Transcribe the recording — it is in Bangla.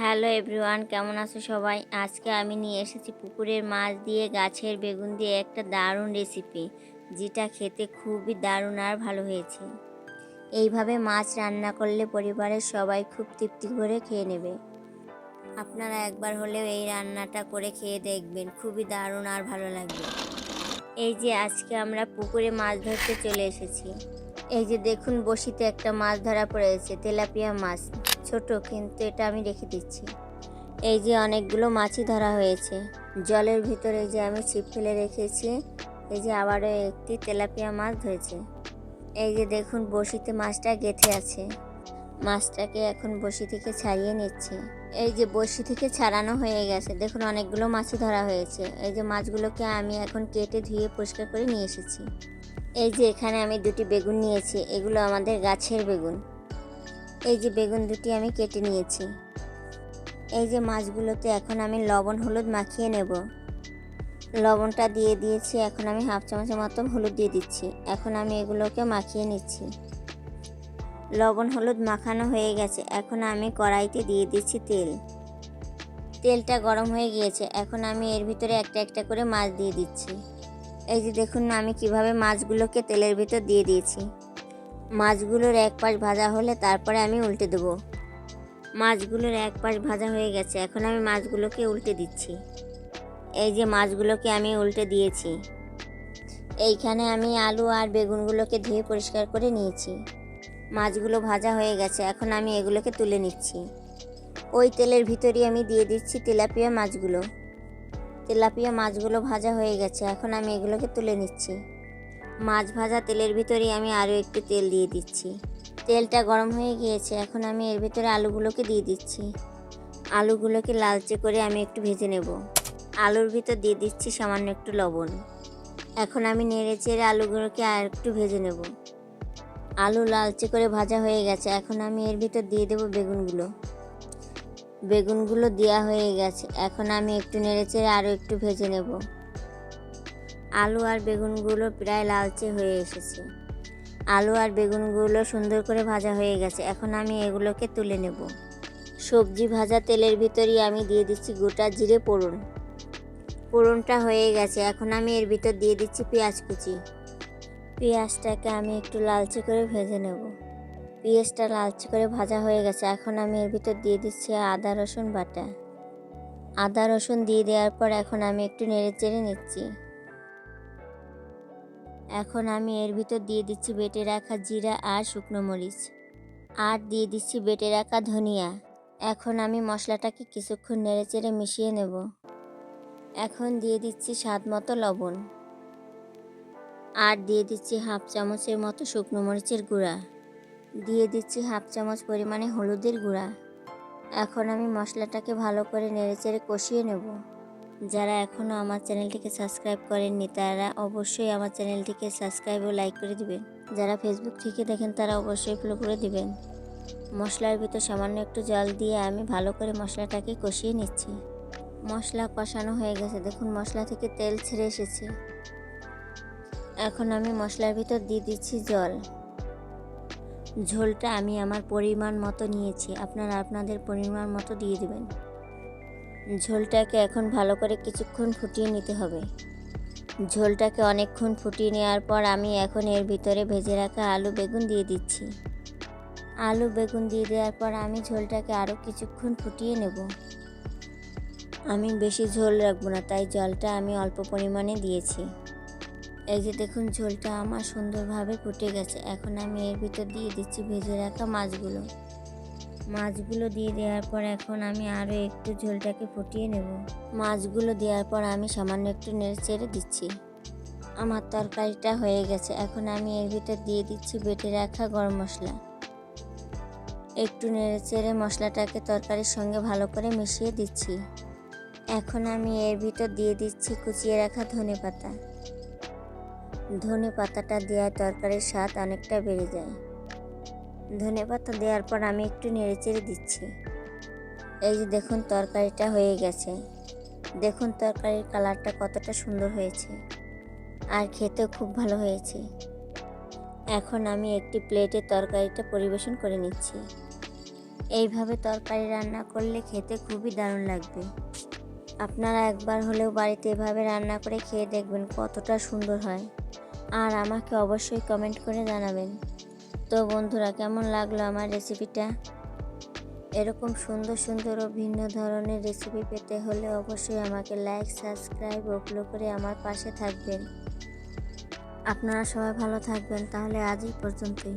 হ্যালো এভরিওয়ান, কেমন আছো সবাই? আজকে আমি নিয়ে এসেছি পুকুরের মাছ দিয়ে, গাছের বেগুন দিয়ে একটা দারুণ রেসিপি যেটা খেতে খুবই দারুণ আর ভালো হয়েছে। এইভাবে মাছ রান্না করলে পরিবারের সবাই খুব তৃপ্তি করে খেয়ে নেবে। আপনারা একবার হলেও এই রান্নাটা করে খেয়ে দেখবেন, খুবই দারুণ আর ভালো লাগবে। এই যে আজকে আমরা পুকুরে মাছ ধরতে চলে এসেছি। এই যে দেখুন, বসিতে একটা মাছ ধরা পড়েছে, তেলাপিয়া মাছ। ছোট, কিন্তু এটা আমি রেখে দিচ্ছি। এই যে অনেকগুলো মাছই ধরা হয়েছে। জলের ভিতরে যে আমি ছিপ ফেলে রেখেছি, এই যে আবারও একটি তেলাপিয়া মাছ ধরেছে। এই যে দেখুন, বসিতে মাছটা গেথে আছে। মাছটাকে এখন বসি থেকে ছাড়িয়ে নিচ্ছে। এই যে বসি থেকে ছাড়ানো হয়ে গেছে। দেখুন, অনেকগুলো মাছই ধরা হয়েছে। এই যে মাছগুলোকে আমি এখন কেটে ধুয়ে পরিষ্কার করে নিয়ে এসেছি। এই যে এখানে আমি দুটি বেগুন নিয়েছি। এগুলো আমাদের গাছের বেগুন। এই যে বেগুন দুটি আমি কেটে নিয়েছি। এই যে মাছগুলোতে এখন আমি লবণ, হলুদ মাখিয়ে নেব। লবণটা দিয়ে দিয়েছি, এখন আমি হাফ চামচের মতো হলুদ দিয়ে দিচ্ছি। এখন আমি এগুলোকে মাখিয়ে নিচ্ছি। লবণ, হলুদ মাখানো হয়ে গেছে। এখন আমি কড়াইতে দিয়ে দিচ্ছি তেল। তেলটা গরম হয়ে গিয়েছে। এখন আমি এর ভিতরে একটা একটা করে মাছ দিয়ে দিচ্ছি। এই যে দেখুন আমি কীভাবে মাছগুলোকে তেলের ভিতর দিয়ে দিয়েছি। মাছগুলোর এক পাশ ভাজা হলে তারপরে আমি উল্টে দেবো। মাছগুলোর এক পাশ ভাজা হয়ে গেছে, এখন আমি মাছগুলোকে উল্টে দিচ্ছি। এই যে মাছগুলোকে আমি উল্টে দিয়েছি। এইখানে আমি আলু আর বেগুনগুলোকে ধুয়ে পরিষ্কার করে নিয়েছি। মাছগুলো ভাজা হয়ে গেছে, এখন আমি এগুলোকে তুলে নিচ্ছি। ওই তেলের ভিতরই আমি দিয়ে দিচ্ছি তেলাপিয়া মাছগুলো। তেলাপিয়া মাছগুলো ভাজা হয়ে গেছে, এখন আমি এগুলোকে তুলে নিচ্ছি। মাছ ভাজা তেলের ভিতরে আমি আরও একটু তেল দিয়ে দিচ্ছি। তেলটা গরম হয়ে গিয়েছে, এখন আমি এর ভিতরে আলুগুলোকে দিয়ে দিচ্ছি। আলুগুলোকে লালচে করে আমি একটু ভেজে নেব। আলুর ভিতর দিয়ে দিচ্ছি সামান্য একটু লবণ। এখন আমি নেড়ে চেড়ে আলুগুলোকে আর একটু ভেজে নেব। আলু লালচে করে ভাজা হয়ে গেছে, এখন আমি এর ভিতর দিয়ে দেবো বেগুনগুলো। বেগুনগুলো দেওয়া হয়ে গেছে, এখন আমি একটু নেড়ে চেড়ে আরও একটু ভেজে নেব। আলু আর বেগুনগুলো প্রায় লালচে হয়ে এসেছে। আলু আর বেগুনগুলো সুন্দর করে ভাজা হয়ে গেছে। এখন আমি এগুলোকে তুলে নেব। সবজি ভাজা তেলের ভিতরেই আমি দিয়ে দিচ্ছি গোটা জিরে পোড়ন পোড়নটা হয়ে গেছে। এখন আমি এর ভিতর দিয়ে দিচ্ছি পেঁয়াজ কুচি। পেঁয়াজটাকে আমি একটু লালচে করে ভেজে নেব। পেঁয়াজটা লালচে করে ভাজা হয়ে গেছে। এখন আমি এর ভিতর দিয়ে দিচ্ছি আদা, রসুন বাটা। আদা, রসুন দিয়ে দেওয়ার পর এখন আমি একটু নেড়ে চেড়ে নিচ্ছি। এখন আমি এর ভিতর দিয়ে দিচ্ছি বেটে রাখা জিরা আর শুকনো মরিচ। আর দিয়ে দিচ্ছি বেটে রাখা ধনিয়া। এখন আমি মশলাটাকে কিছুক্ষণ নেড়ে চেড়ে মিশিয়ে নেব। এখন দিয়ে দিচ্ছি স্বাদ মতো লবণ। আর দিয়ে দিচ্ছি হাফ চামচের মতো শুকনো মরিচের গুঁড়া। দিয়ে দিচ্ছি হাফ চামচ পরিমাণে হলুদের গুঁড়া। এখন আমি মশলাটাকে ভালো করে নেড়েচেড়ে কষিয়ে নেব। যারা এখনও আমার চ্যানেলটিকে সাবস্ক্রাইব করেননি, তারা অবশ্যই আমার চ্যানেলটিকে সাবস্ক্রাইব ও লাইক করে দিবেন। যারা ফেসবুক থেকে দেখেন, তারা অবশ্যই ফলো করে দিবেন। মশলার ভিতর সামান্য একটু জল দিয়ে আমি ভালো করে মশলাটাকে কষিয়ে নিচ্ছি। মশলা কষানো হয়ে গেছে। দেখুন, মশলা থেকে তেল ছেড়ে এসেছে। এখন আমি মশলার ভিতর দিয়ে দিচ্ছি জল। ঝোলটা আমি আমার পরিমাণ মতো নিয়েছি। আপনারা আপনাদের পরিমাণ মতো দিয়ে দেবেন। ঝোলটাকে এখন ভালো করে কিছুক্ষণ ফুটিয়ে নিতে হবে। ঝোলটাকে অনেকক্ষণ ফুটিয়ে নেওয়ার পর আমি এখন এর ভিতরে ভেজে রাখা আলু বেগুন দিয়ে দিচ্ছি। আলু বেগুন দিয়ে দেওয়ার পর আমি ঝোলটাকে আরও কিছুক্ষণ ফুটিয়ে নেব। আমি বেশি ঝোল রাখব না, তাই জলটা আমি অল্প পরিমাণে দিয়েছি। এই যে দেখুন, ঝোলটা আমার সুন্দরভাবে ফুটে গেছে। এখন আমি এর ভিতর দিয়ে দিচ্ছি ভেজে রাখা মাছগুলো। মাছগুলো দিয়ে দেওয়ার পর এখন আমি আরও একটু ঝোলটাকে ফুটিয়ে নেব। মাছগুলো দেওয়ার পর আমি সামান্য একটু নেড়ে চেড়ে দিচ্ছি। আমার তরকারিটা হয়ে গেছে। এখন আমি এর ভিতর দিয়ে দিচ্ছি বেটে রাখা গরম মশলা। একটু নেড়ে চেড়ে মশলাটাকে তরকারির সঙ্গে ভালো করে মিশিয়ে দিচ্ছি। এখন আমি এর ভিতর দিয়ে দিচ্ছি কুচিয়ে রাখা ধনে পাতা ধনে পাতাটা দেওয়ার তরকারির স্বাদ অনেকটা বেড়ে যায়। ধনে পাতা দেওয়ার পর আমি একটু নেড়ে চেড়ে দিচ্ছি। এই যে দেখুন তরকারিটা হয়ে গেছে। দেখুন তরকারির কালারটা কতটা সুন্দর হয়েছে। আর খেতেও খুব ভালো হয়েছে। এখন আমি একটি প্লেটে তরকারিটা পরিবেশন করে নিচ্ছি। এইভাবে তরকারি রান্না করলে খেতে খুবই দারুণ লাগবে। আপনারা একবার হলেও বাড়িতে এভাবে রান্না করে খেয়ে দেখবেন কতটা সুন্দর হয়। আর আমাকে অবশ্যই কমেন্ট করে জানাবেন। তো বন্ধুরা, কেমন লাগল আমার রেসিপিটা এরকম সুন্দর সুন্দর ও ভিন্ন ধরনের রেসিপি পেতে হলে অবশ্যই আমাকে লাইক সাবস্ক্রাইব ওগুলো করে আমার পাশে থাকবেন। আপনারা সবাই ভালো থাকবেন, তাহলে আজ এই পর্যন্তই।